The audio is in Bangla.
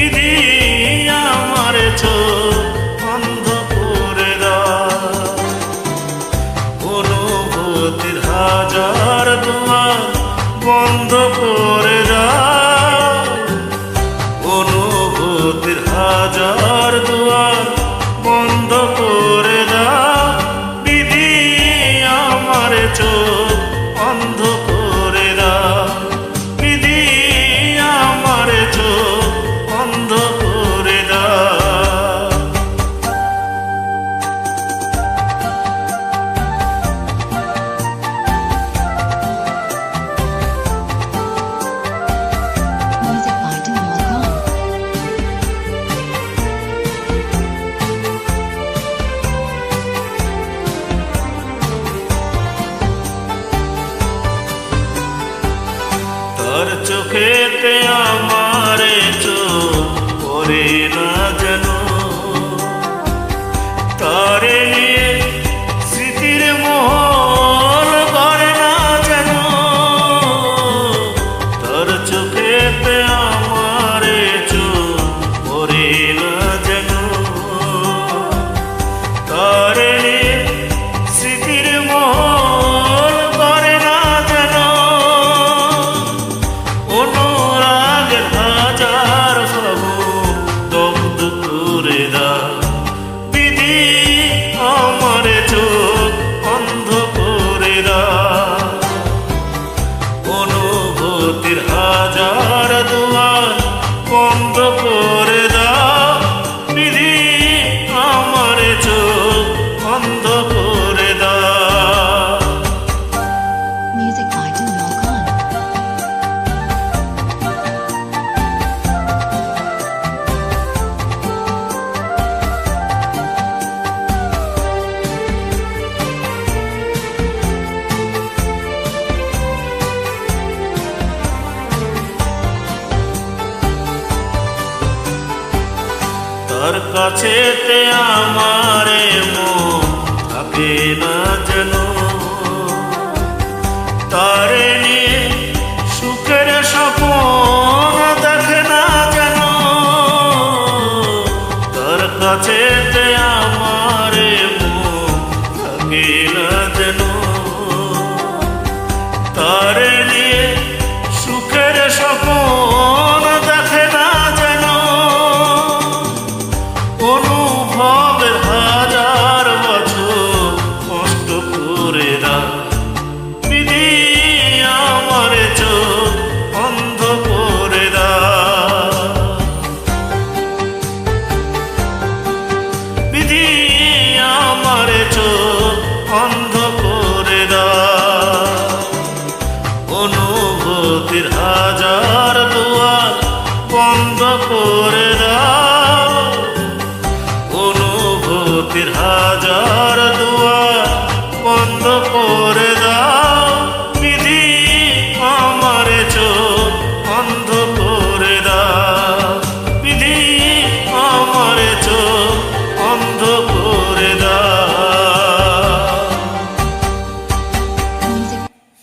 বিধি আমার চোখ অন্ধ করে অনুভূতির হাজার দুয়ার বন্ধ করে অনুভূতির হাজার দুয়ার বন্ধ করে দা বিধি আমার চোখ চোখেতে আমার আমার চোখ অন্ধ করে অনুভূতির হাজার তার কাছে তে আমারে মন থাকে না যেন। তারে নিয়ে সুখের স্বপ্ন দেখে না যেন। তার কাছে তে